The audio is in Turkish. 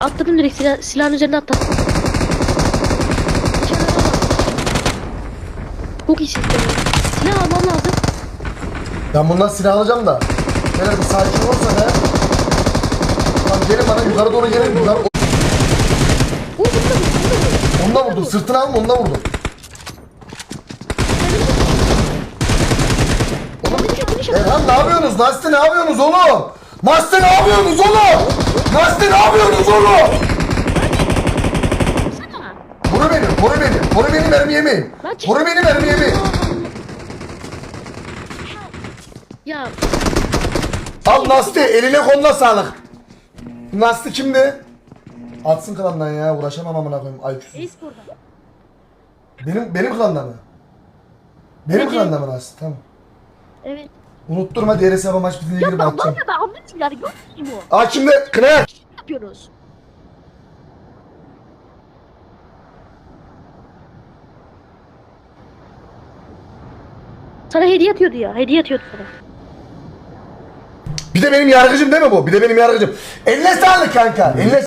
Atladım direkt silah, silahın üzerine atladım. Çok iyi hissettim. Silah almam lazım. Ben bundan silah alacağım da. Beyler bir sakin olursa be. Lan gelin bana yukarı doğru gelin. Yukarı... Oo. Onunla vurdum. Sırtına alma onunla vurdum. Erhan ne yapıyorsunuz? Nasti ne yapıyorsunuz oğlum? Nasti ne yapıyorsunuz oğlum? Nasti ne yapıyorsunuz oğlum? Koru beni, koru beni. Koru beni mermi yemeyin. Koru beni mermi yemeyin. Ya Al Nasti eline koluna sağlık. Nasti kimdi? Atsın klandan ya uğraşamam amına koyayım. Ay e-sporda. benim benim klanda mı? Benim Evet, klanda mı Nasti? Tamam. Evet. Unutturma diğer hesaba maç bitince Ya girip ben var atacağım. ya ben anladım yani gördünüz mü? Aa kimde? Kınar. Ne yapıyorsunuz? Sana hediye atıyordu ya. Hediye atıyordu sana. Bir de benim yargıcım değil mi bu? Bir de benim yargıcım. Eline sağlık kanka. Eline